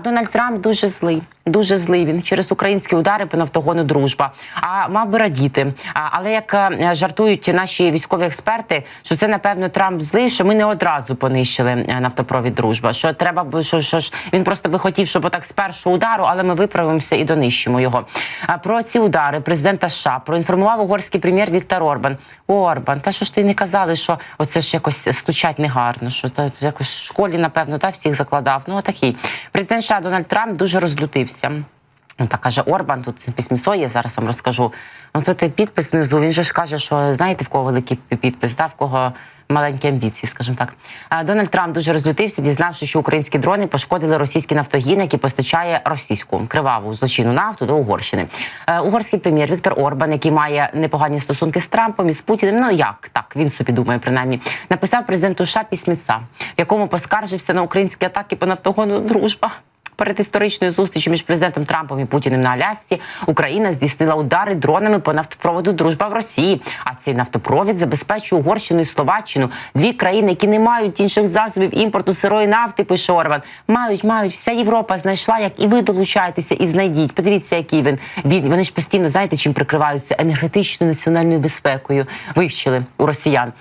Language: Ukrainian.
Дональд Трамп дуже злий. Дуже злий він через українські удари по нафтогону дружба. А мав би радіти. Але як е, жартують наші військові експерти, що це напевно Трамп злий, що ми не одразу понищили е, нафтопровід дружба. Що треба що, що ж він просто би хотів, щоб отак з першого удару, але ми виправимося і донищимо його. Про ці удари президента США проінформував угорський прем'єр Віктор Орбан. Орбан, та що ж ти не казали, що оце ж якось стучать негарно, що то якось в школі, напевно, та всіх закладав. Ну отакий президент США Дональд Трамп дуже розлютився. Ну, так каже Орбан, тут письмецо є, зараз вам розкажу. Ну, це той підпис внизу. Він же ж каже, що знаєте, в кого великий підпис, да? в кого маленькі амбіції, скажімо так. Дональд Трамп дуже розлютився, дізнавши, що українські дрони пошкодили російський нафтогін, який постачає російську криваву злочинну нафту до Угорщини. Угорський прем'єр Віктор Орбан, який має непогані стосунки з Трампом і з Путіним. Ну як так він собі думає, принаймні, написав президенту США письмеця, в якому поскаржився на українські атаки по нафтогону дружба. Перед історичною зустрічю між президентом Трампом і Путіним на Алясці Україна здійснила удари дронами по нафтопроводу Дружба в Росії. А цей нафтопровід забезпечує Угорщину і Словаччину, дві країни, які не мають інших засобів імпорту сирої нафти. Пише Орбан. Мають, мають. Вся Європа знайшла, як і ви долучаєтеся і знайдіть. Подивіться, який він. він вони ж постійно знаєте, чим прикриваються енергетичною національною безпекою. Вивчили у росіян.